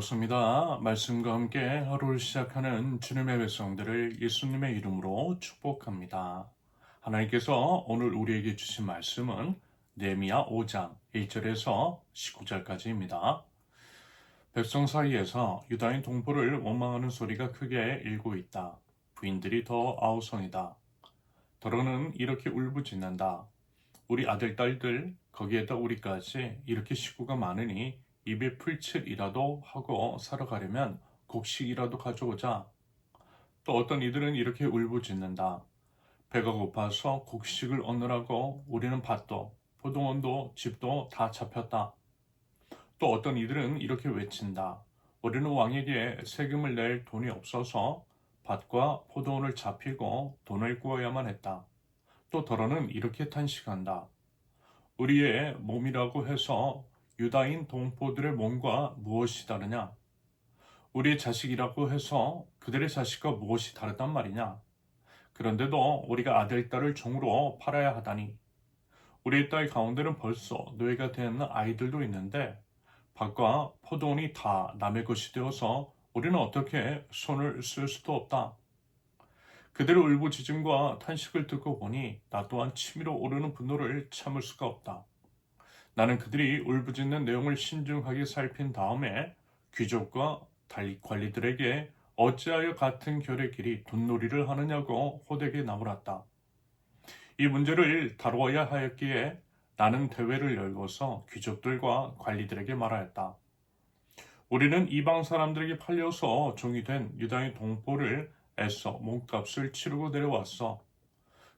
반갑습니다. 말씀과 함께 하루를 시작하는 주님의 백성들을 예수님의 이름으로 축복합니다. 하나님께서 오늘 우리에게 주신 말씀은 네미야 5장 1절에서 19절까지입니다. 백성 사이에서 유다인 동포를 원망하는 소리가 크게 일고 있다. 부인들이 더 아우성이다. 더러는 이렇게 울부짖는다. 우리 아들, 딸들, 거기에다 우리까지 이렇게 식구가 많으니 입에 풀칠이라도 하고 살아가려면 곡식이라도 가져오자. 또 어떤 이들은 이렇게 울부짖는다. 배가 고파서 곡식을 얻느라고 우리는 밭도 포도원도 집도 다 잡혔다. 또 어떤 이들은 이렇게 외친다. 우리는 왕에게 세금을 낼 돈이 없어서 밭과 포도원을 잡히고 돈을 구워야만 했다. 또 더러는 이렇게 탄식한다. 우리의 몸이라고 해서 유다인 동포들의 몸과 무엇이 다르냐? 우리의 자식이라고 해서 그들의 자식과 무엇이 다르단 말이냐? 그런데도 우리가 아들, 딸을 종으로 팔아야 하다니. 우리의 딸 가운데는 벌써 노예가 되는 아이들도 있는데 밭과 포도원이 다 남의 것이 되어서 우리는 어떻게 손을 쓸 수도 없다. 그들의 울부짖음과 탄식을 듣고 보니 나 또한 치밀어 오르는 분노를 참을 수가 없다. 나는 그들이 울부짖는 내용을 신중하게 살핀 다음에 귀족과 관리들에게 어찌하여 같은 결의끼리 돈놀이를 하느냐고 호되게 나무랐다. 이 문제를 다루어야 하였기에 나는 대회를 열고서 귀족들과 관리들에게 말하였다. 우리는 이방 사람들에게 팔려서 종이 된 유다인 동포를 애써 몸값을 치르고 내려왔어.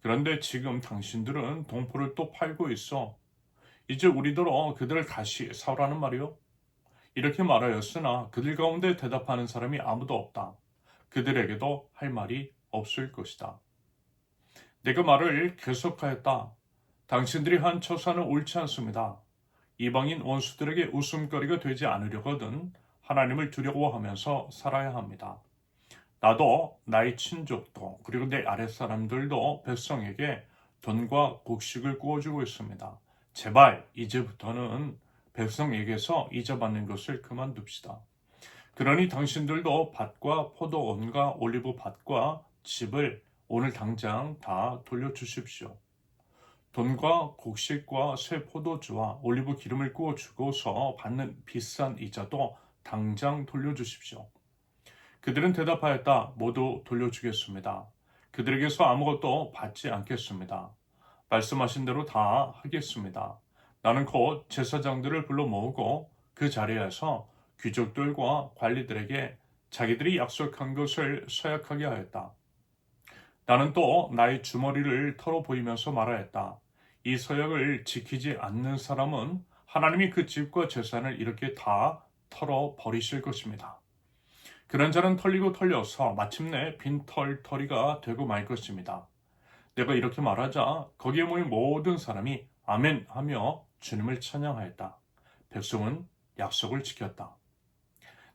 그런데 지금 당신들은 동포를 또 팔고 있어. 이제 우리더러 그들을 다시 사오라는 말이요. 이렇게 말하였으나 그들 가운데 대답하는 사람이 아무도 없다. 그들에게도 할 말이 없을 것이다. 내가 말을 계속하였다. 당신들이 한 처사는 옳지 않습니다. 이방인 원수들에게 웃음거리가 되지 않으려거든 하나님을 두려워하면서 살아야 합니다. 나도 나의 친족도 그리고 내 아랫사람들도 백성에게 돈과 곡식을 구워주고 있습니다. 제발 이제부터는 백성에게서 잊어받는 것을 그만둡시다. 그러니 당신들도 밭과 포도원과 올리브 밭과 집을 오늘 당장 다 돌려주십시오. 돈과 곡식과 새 포도주와 올리브 기름을 구워 주고서 받는 비싼 이자도 당장 돌려주십시오. 그들은 대답하였다. 모두 돌려주겠습니다. 그들에게서 아무것도 받지 않겠습니다. 말씀하신 대로 다 하겠습니다. 나는 곧 제사장들을 불러 모으고 그 자리에서 귀족들과 관리들에게 자기들이 약속한 것을 서약하게 하였다. 나는 또 나의 주머니를 털어 보이면서 말하였다. 이 서약을 지키지 않는 사람은 하나님이 그 집과 재산을 이렇게 다 털어 버리실 것입니다. 그런 자는 털리고 털려서 마침내 빈 털터리가 되고 말 것입니다. 내가 이렇게 말하자 거기에 모인 모든 사람이 아멘 하며 주님을 찬양하였다. 백성은 약속을 지켰다.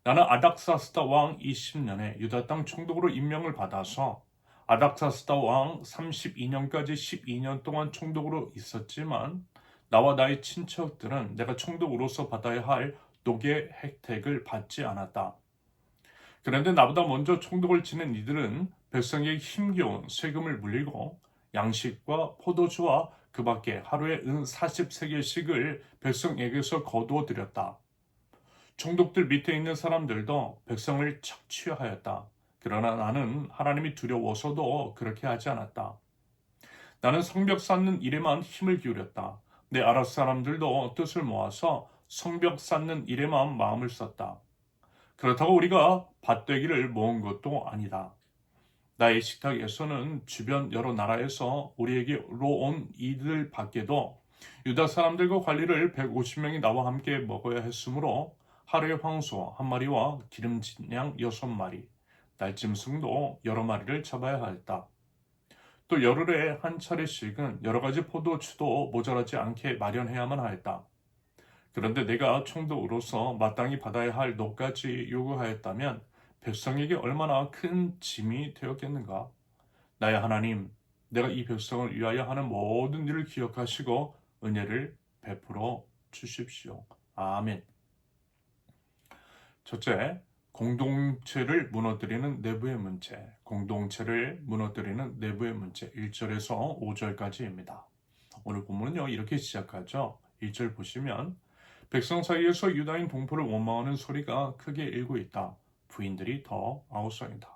나는 아닥사스다 왕 20년에 유다 땅 총독으로 임명을 받아서 아닥사스다 왕 32년까지 12년 동안 총독으로 있었지만 나와 나의 친척들은 내가 총독으로서 받아야 할 독의 혜택을 받지 않았다. 그런데 나보다 먼저 총독을 지낸 이들은 백성에게 힘겨운 세금을 물리고 양식과 포도주와 그 밖에 하루에 은 40세계씩을 백성에게서 거두어 드렸다. 총독들 밑에 있는 사람들도 백성을 착취하였다. 그러나 나는 하나님이 두려워서도 그렇게 하지 않았다. 나는 성벽 쌓는 일에만 힘을 기울였다. 내 아랍 사람들도 뜻을 모아서 성벽 쌓는 일에만 마음을 썼다. 그렇다고 우리가 밭되기를 모은 것도 아니다. 나의 식탁에서는 주변 여러 나라에서 우리에게로 온 이들 밖에도 유다 사람들과 관리를 150명이 나와 함께 먹어야 했으므로 하루에 황소 한 마리와 기름진 양 여섯 마리, 날짐승도 여러 마리를 잡아야 했다. 또 열흘에 한 차례씩은 여러 가지 포도주도 모자라지 않게 마련해야만 하였다. 그런데 내가 총독으로서 마땅히 받아야 할 노까지 요구하였다면 백성에게 얼마나 큰 짐이 되었겠는가? 나의 하나님, 내가 이 백성을 위하여 하는 모든 일을 기억하시고 은혜를 베풀어 주십시오. 아멘. 첫째, 공동체를 무너뜨리는 내부의 문제, 공동체를 무너뜨리는 내부의 문제 1절에서 5절까지입니다. 오늘 본문은요, 이렇게 시작하죠. 1절 보시면 백성 사이에서 유다인 동포를 원망하는 소리가 크게 일고 있다. 부인들이 더 아우성이다.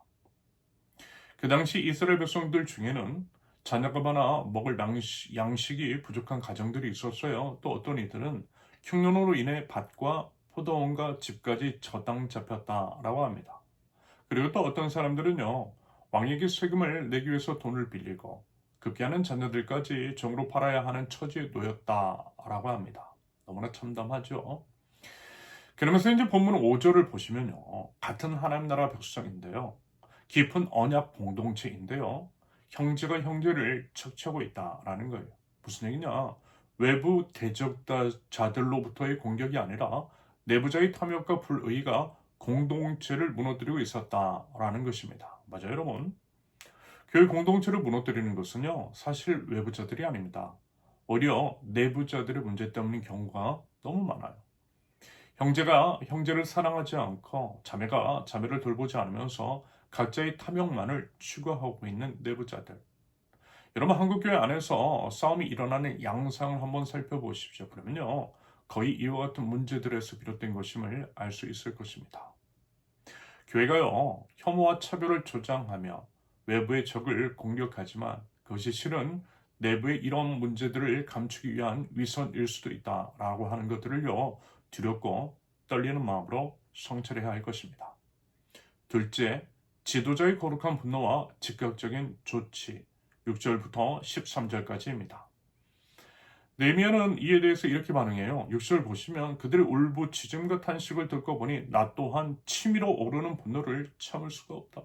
그 당시 이스라엘 백성들 중에는 자녀가 많아 먹을 양식, 양식이 부족한 가정들이 있었어요. 또 어떤 이들은 흉년으로 인해 밭과 포도원과 집까지 저당 잡혔다라고 합니다. 그리고 또 어떤 사람들은요, 왕에게 세금을 내기 위해서 돈을 빌리고 급기야는 자녀들까지 종으로 팔아야 하는 처지에 놓였다라고 합니다. 너무나 참담하죠. 그러면서 이제 본문 5절을 보시면요, 같은 하나님 나라 백성인데요, 깊은 언약 공동체인데요, 형제가 형제를 척치하고 있다라는 거예요. 무슨 얘기냐? 외부 대적자들로부터의 공격이 아니라 내부자의 탐욕과 불의가 공동체를 무너뜨리고 있었다라는 것입니다. 맞아요, 여러분? 교회 공동체를 무너뜨리는 것은요, 사실 외부자들이 아닙니다. 오히려 내부자들의 문제 때문인 경우가 너무 많아요. 형제가 형제를 사랑하지 않고 자매가 자매를 돌보지 않으면서 각자의 탐욕만을 추구하고 있는 내부자들. 여러분 한국교회 안에서 싸움이 일어나는 양상을 한번 살펴보십시오. 그러면요. 거의 이와 같은 문제들에서 비롯된 것임을 알 수 있을 것입니다. 교회가요. 혐오와 차별을 조장하며 외부의 적을 공격하지만 그것이 실은 내부의 이런 문제들을 감추기 위한 위선일 수도 있다라고 하는 것들을요. 두렵고 떨리는 마음으로 성찰해야 할 것입니다. 둘째, 지도자의 거룩한 분노와 즉각적인 조치 6절부터 13절까지입니다. 네미아는 이에 대해서 이렇게 반응해요. 6절 보시면 그들의 울부짖음과 탄식을 듣고 보니 나 또한 치밀어 오르는 분노를 참을 수가 없다.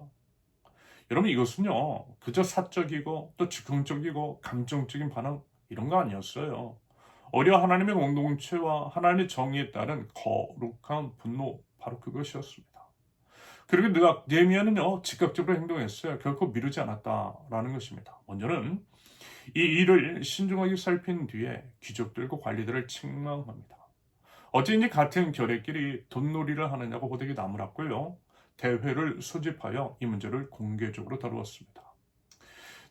여러분 이것은요 그저 사적이고 또 즉흥적이고 감정적인 반응 이런 거 아니었어요. 오히려 하나님의 공동체와 하나님의 정의에 따른 거룩한 분노 바로 그것이었습니다. 그리고 내가 네미아는요 즉각적으로 행동했어요. 결코 미루지 않았다라는 것입니다. 먼저는 이 일을 신중하게 살핀 뒤에 귀족들과 관리들을 책망합니다. 이제 같은 결의끼리 돈놀이를 하느냐고 호되게 나무랐고요. 대회를 소집하여 이 문제를 공개적으로 다루었습니다.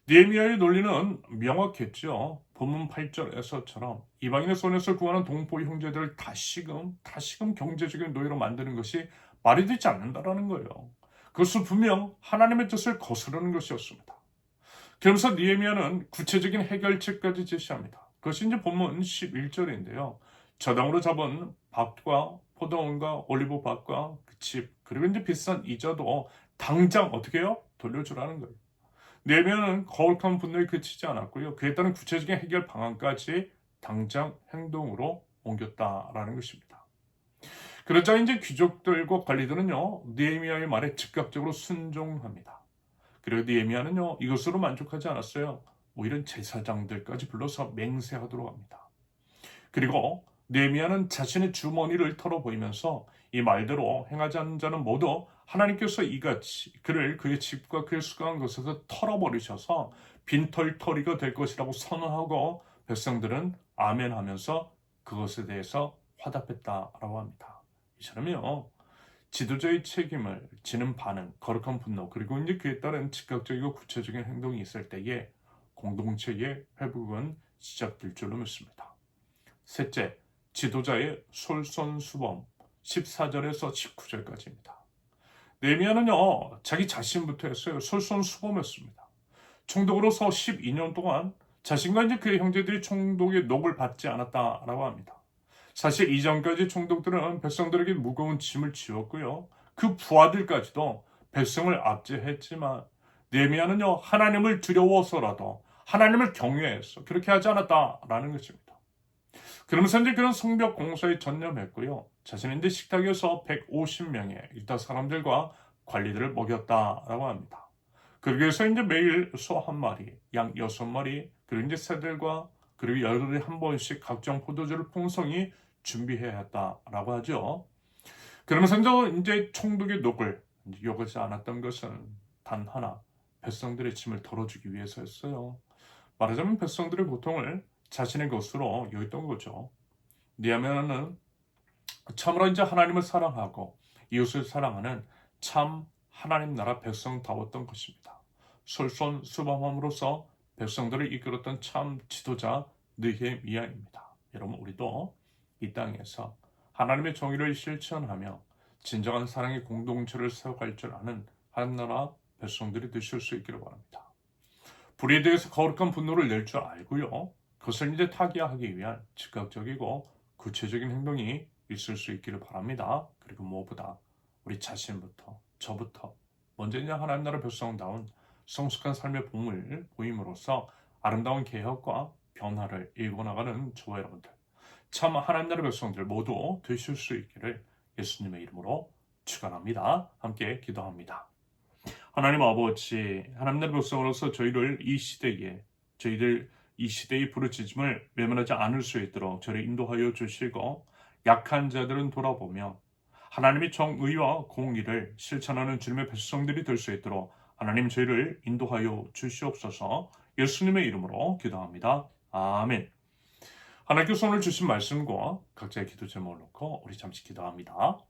니에미아의 논리는 명확했죠. 본문 8절에서처럼 이방인의 손에서 구하는 동포 형제들을 다시금 다시금 경제적인 노예로 만드는 것이 말이 되지 않는다라는 거예요. 그것은 분명 하나님의 뜻을 거스르는 것이었습니다. 그러면서 니에미아는 구체적인 해결책까지 제시합니다. 그것이 이제 본문 11절인데요. 저당으로 잡은 밭과 포도원과 올리브밭과 그 집, 그리고 이제 비싼 이자도 당장 어떻게 해요? 돌려주라는 거예요. 내면은 거룩한 분노에 그치지 않았고요. 그에 따른 구체적인 해결 방안까지 당장 행동으로 옮겼다라는 것입니다. 그러자 이제 귀족들과 관리들은요, 니에미아의 말에 즉각적으로 순종합니다. 그리고 니에미아는요, 이것으로 만족하지 않았어요. 오히려 제사장들까지 불러서 맹세하도록 합니다. 그리고 느헤미야는 자신의 주머니를 털어 보이면서 이 말대로 행하지 않는 자는 모두 하나님께서 이같이 그를 그의 집과 그의 수강한 것에서 털어버리셔서 빈털터리가 될 것이라고 선언하고 백성들은 아멘 하면서 그것에 대해서 화답했다라고 합니다. 이처럼요 지도자의 책임을 지는 반응, 거룩한 분노 그리고 이제 그에 따른 즉각적이고 구체적인 행동이 있을 때에 공동체의 회복은 시작될 줄로 믿습니다. 셋째, 지도자의 솔선수범 14절에서 19절까지입니다. 네미아는요 자기 자신부터 했어요. 솔선수범했습니다. 총독으로서 12년 동안 자신과 이제 그의 형제들이 총독의 녹을 받지 않았다라고 합니다. 사실 이전까지 총독들은 백성들에게 무거운 짐을 지웠고요. 그 부하들까지도 백성을 압제했지만 네미아는요 하나님을 두려워서라도 하나님을 경외했어. 그렇게 하지 않았다라는 것입니다. 그러면서 이제 그런 성벽 공사에 전념했고요. 자신의 이제 식탁에서 150명의 일타 사람들과 관리들을 먹였다라고 합니다. 그러기위해서 이제 매일 소 한 마리, 양 여섯 마리, 그리고 이제 새들과 그리고 열흘에 한 번씩 각종 포도주를 풍성히 준비해야 했다라고 하죠. 그러면서 이제 총독의 녹을 여기지 않았던 것은 단 하나, 백성들의 짐을 덜어주기 위해서였어요. 말하자면 백성들의 고통을 자신의 것으로 여겼던 거죠. 니아면은 참으로 이제 하나님을 사랑하고 이웃을 사랑하는 참 하나님 나라 백성다웠던 것입니다. 솔선수범함으로써 백성들을 이끌었던 참 지도자 느헤미야입니다. 여러분 우리도 이 땅에서 하나님의 정의를 실천하며 진정한 사랑의 공동체를 세워갈 줄 아는 하나님 나라 백성들이 되실 수 있기를 바랍니다. 불의에 대해서 거룩한 분노를 낼 줄 알고요. 그것을 이제 타개하기 위한 즉각적이고 구체적인 행동이 있을 수 있기를 바랍니다. 그리고 무엇보다 우리 자신부터 저부터 먼저 이제 하나님 나라 백성다운 성숙한 삶의 봄을 보임으로써 아름다운 개혁과 변화를 일궈나가는 저와 여러분들 참 하나님 나라 백성들 모두 되실 수 있기를 예수님의 이름으로 축원합니다. 함께 기도합니다. 하나님 아버지 하나님 나라 백성으로서 저희를 이 시대에 저희들 이 시대의 부르짖음을 외면하지 않을 수 있도록 저를 인도하여 주시고 약한 자들은 돌아보며 하나님의 정의와 공의를 실천하는 주님의 백성들이 될 수 있도록 하나님 저희를 인도하여 주시옵소서 예수님의 이름으로 기도합니다. 아멘. 하나님께서 오늘 주신 말씀과 각자의 기도 제목을 놓고 우리 잠시 기도합니다.